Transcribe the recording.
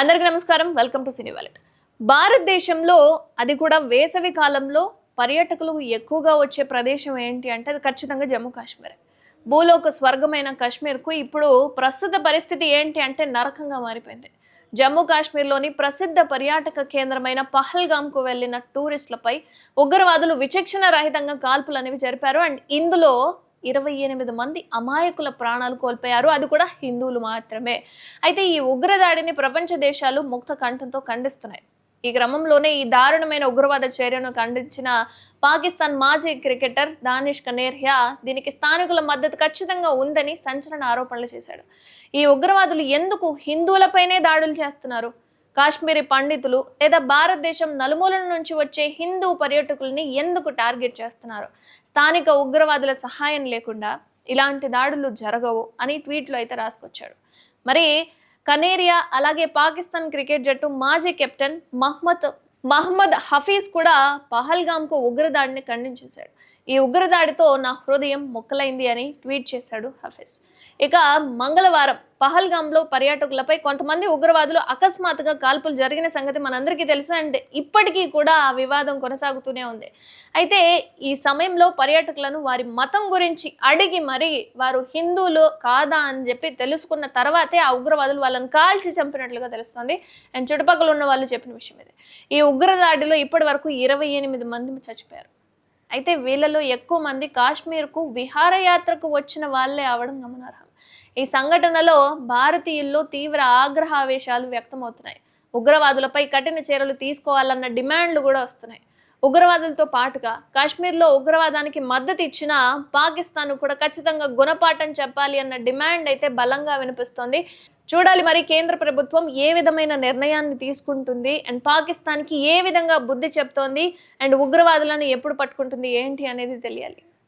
అందరికీ నమస్కారం. Welcome to cine wallet. భారతదేశంలో అది కూడా వేసవి కాలంలో పర్యాటకులు ఎక్కువగా వచ్చే ప్రదేశం ఏంటి అంటే అది ఖచ్చితంగా జమ్మూ కాశ్మీర్. భూలోక స్వర్గమైన కాశ్మీర్కు ఇప్పుడు ప్రస్తుత పరిస్థితి ఏంటి అంటే నరకంగా మారిపోయింది. జమ్మూ కాశ్మీర్లోని ప్రసిద్ధ పర్యాటక కేంద్రమైన పహల్గామ్కు వెళ్ళిన టూరిస్టులపై ఉగ్రవాదులు విచక్షణ రహితంగా కాల్పులు అనేవి జరిపారు. అండ్ ఇందులో ఇరవై ఎనిమిది మంది అమాయకుల ప్రాణాలు కోల్పోయారు. అది కూడా హిందువులు మాత్రమే. అయితే ఈ ఉగ్రదాడిని ప్రపంచ దేశాలు ముక్త కంఠంతో ఖండిస్తున్నాయి. ఈ క్రమంలోనే ఈ దారుణమైన ఉగ్రవాద చర్యను ఖండించిన పాకిస్తాన్ మాజీ క్రికెటర్ దానిష్ కనేర్యా దీనికి స్థానికుల మద్దతు ఖచ్చితంగా ఉందని సంచలన ఆరోపణలు చేశాడు. ఈ ఉగ్రవాదులు ఎందుకు హిందువులపైనే దాడులు చేస్తున్నారు? కాశ్మీరీ పండితులు లేదా భారతదేశం నలుమూలల నుంచి వచ్చే హిందూ పర్యాటకుల్ని ఎందుకు టార్గెట్ చేస్తున్నారు? స్థానిక ఉగ్రవాదుల సహాయం లేకుండా ఇలాంటి దాడులు జరగవు అని ట్వీట్లో అయితే రాసుకొచ్చాడు. మరి కనేరియా అలాగే పాకిస్తాన్ క్రికెట్ జట్టు మాజీ కెప్టెన్ మహ్మద్ మహమ్మద్ హఫీజ్ కూడా పహల్గామ్కు ఉగ్రదాడిని ఖండించేశాడు. ఈ ఉగ్రదాడితో నా హృదయం మొక్కలైంది అని ట్వీట్ చేశాడు హఫీజ్. ఇక మంగళవారం పహల్గామ్లో పర్యాటకులపై కొంతమంది ఉగ్రవాదులు అకస్మాత్తుగా కాల్పులు జరిగిన సంగతి మనందరికీ తెలుసు అండ్ ఇప్పటికీ కూడా ఆ వివాదం కొనసాగుతూనే ఉంది. అయితే ఈ సమయంలో పర్యాటకులను వారి మతం గురించి అడిగి మరి వారు హిందువులు కాదా అని చెప్పి తెలుసుకున్న తర్వాతే ఆ ఉగ్రవాదులు వాళ్ళని కాల్చి చంపినట్లుగా తెలుస్తుంది. అండ్ చుట్టుపక్కల ఉన్న వాళ్ళు చెప్పిన విషయం ఇది. ఈ ఉగ్రదాడిలో ఇప్పటి వరకు ఇరవై ఎనిమిది మంది చచ్చిపోయారు. అయితే వీళ్ళలో ఎక్కువ మంది కాశ్మీర్కు విహారయాత్రకు వచ్చిన వాళ్ళే అవడం గమనార్హం. ఈ సంఘటనలో భారతీయుల్లో తీవ్ర ఆగ్రహావేశాలు వ్యక్తమవుతున్నాయి. ఉగ్రవాదులపై కఠిన చర్యలు తీసుకోవాలన్న డిమాండ్లు కూడా వస్తున్నాయి. ఉగ్రవాదులతో పాటుగా కాశ్మీర్లో ఉగ్రవాదానికి మద్దతు ఇచ్చిన పాకిస్తాన్ కూడా ఖచ్చితంగా గుణపాఠం చెప్పాలి అన్న డిమాండ్ అయితే బలంగా వినిపిస్తోంది. చూడాలి మరి కేంద్ర ప్రభుత్వం ఏ విధమైన నిర్ణయాన్ని తీసుకుంటుంది అండ్ పాకిస్తాన్కి ఏ విధంగా బుద్ధి చెప్తోంది అండ్ ఉగ్రవాదులను ఎప్పుడు పట్టుకుంటుంది ఏంటి అనేది తెలియాలి.